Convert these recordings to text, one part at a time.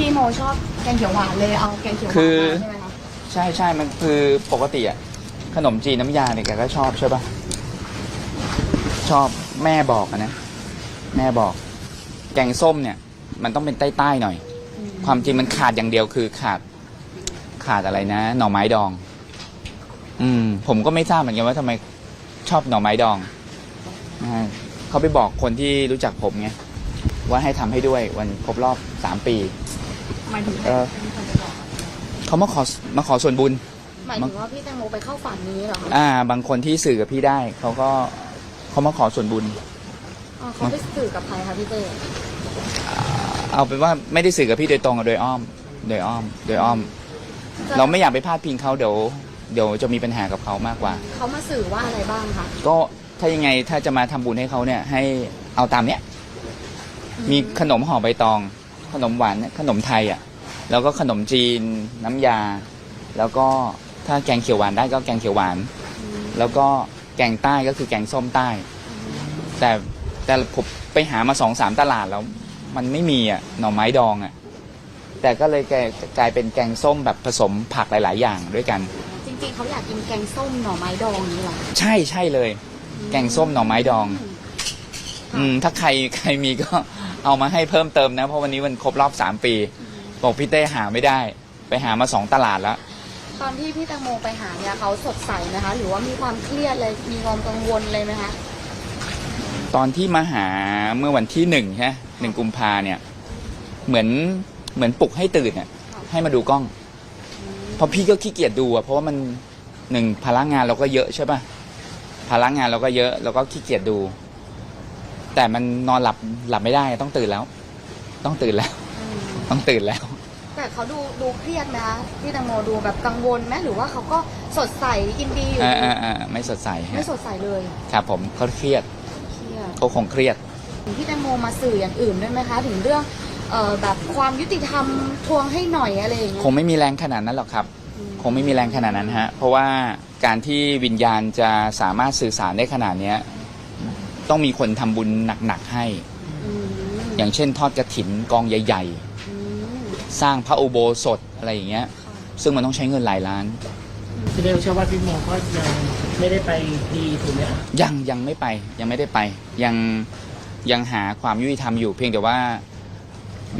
พี่โมชอบแกงเขียวหวานเลยเอาแกงเขียวหวานคือมาใช่ไหมคะใช่ใช่มันคือปกติอะขนมจีนน้ำยาเนี่ยแกก็ชอบใช่ปะชอบแม่บอกอะนะแม่บอก แกงส้มเนี่ย มันต้องเป็นใต้ๆหน่อย อืมความจริงมันขาดอย่างเดียวคือขาด ขาดอะไรนะ หน่อไม้ดอง อืม ผมก็ไม่ทราบเหมือนกันว่าทำไมชอบหน่อไม้ดองนะฮะเขาไปบอกคนที่รู้จักผมไงว่าให้ทำให้ด้วยวันครบรอบสามปี หมายถึงเออมีคนไปบอกเขามาขอมาขอส่วนบุญ หมายถึงว่าพี่แตงโมไปเข้าฝันนี้เหรอคะอ่า บางคนที่สื่อกับพี่ได้ เขาก็เขามาขอส่วนบุญ อ๋อเขาไปสื่อกับใครคะพี่เต้เอาเป็นว่าไม่ได้สื่อกับพี่โดยตรงอะโดยอ้อม โดยอ้อม โดยอ้อม เราไม่อยากไปพาดพิงเขาเดี๋ยวเดี๋ยวจะมีปัญหากับเขามากกว่า เขามาสื่อว่าอะไรบ้างคะก็ถ้ายังไงถ้าจะมาทำบุญให้เขาเนี่ย ให้เอาตามเนี้ยมีขนมห่อใบตอง ขนมหวานขนมไทยอะแล้วก็ขนมจีนน้ำยา แล้วก็ถ้าแกงเขียวหวานได้ก็แกงเขียวหวานอืมแล้วก็แกงใต้ก็คือแกงส้มใต้ แต่แต่ผมไปหามาสองสามตลาดแล้ว มันไม่มีอะหน่อไม้ดองอะแต่ก็เลยกลายกลายเป็นแกงส้มแบบผสมผักหลาย ๆ อย่างด้วยกัน จริง ๆเขาอยากกินแกงส้มหน่อไม้ดองนี้เหรอใช่ใช่เลย แกงส้มหน่อไม้ดองมอืมถ้าใครใครมีก็ เอามาให้เพิ่มเติมนะ เพราะวันนี้มันครบรอบสามปี บอกพี่เต้หาไม่ได้ ไปหามาสองตลาดแล้ว ตอนที่พี่แตงโมไปหาเนี่ยเขาสดใสนะคะ หรือว่ามีความเครียดเลยมีความกังวลเลยไหมคะ ตอนที่มาหาเมื่อวันที่หนึ่งใช่ไหมหนึ่งกุมภาเนี่ย เหมือนเหมือนปลุกให้ตื่นอะให้มาดูกล้องเพราะพี่ก็ขี้เกียจดูอะเพราะว่ามันหนึ่งพลังงานเราก็เยอะใช่ป่ะพลังงานเราก็เยอะเราก็ขี้เกียจดู แต่มันนอนหลับหลับไม่ได้ต้องตื่นแล้ว ต้องตื่นแล้ว อืมต้องตื่นแล้ว แต่เขาดูดูเครียดนะคะพี่แตงโมดูแบบกังวลไหมหรือว่าเขาก็สดใสกินดีอยู่อ่าอ่าอ่าไม่สดใสไม่ฮะสดใสเลยครับผมเขาเครียดเครียดเขาคงเครียด พี่แตงโมมาสื่ออย่างอื่นด้วยไหมคะ ถึงเรื่องเอ่อแบบความยุติธรรมทวงให้หน่อยอะไรอย่างเงี้ยคงไม่มีแรงขนาดนั้นหรอกครับ อืมคงไม่มีแรงขนาดนั้นฮะ เพราะว่าการที่วิญญาณจะสามารถสื่อสารได้ขนาดเนี้ย ต้องมีคนทำบุญหนักๆให้อืมอย่างเช่น ทอดกระถินกองใหญ่อืมๆสร้างพระอุโบสถอะไรอย่างเงี้ยค่ะซึ่งมันต้องใช้เงินหลายล้านพี่เดลเชื่อว่าพี่โมก็ยังไม่ได้ไปดีถูกไหมครับยังยังไม่ไปยังไม่ได้ไป ยังยังหาความยุติธรรมอยู่ เพียงแต่ว่า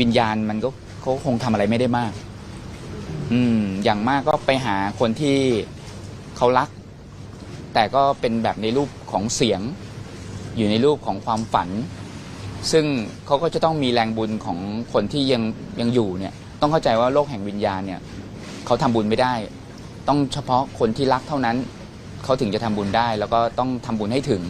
วิญญาณมันก็เขาคงทำอะไรไม่ได้มาก อืม อย่างมากก็ไปหาคนที่เขารัก แต่ก็เป็นแบบในรูปของเสียง อยู่ในรูปของความฝัน ซึ่งเขาก็จะต้องมีแรงบุญของคนที่ยังยังอยู่เนี่ยต้องเข้าใจว่าโลกแห่งวิญญาณเนี่ยเขาทำบุญไม่ได้ ต้องเฉพาะคนที่รักเท่านั้น เขาถึงจะทำบุญได้ แล้วก็ต้องทำบุญให้ถึง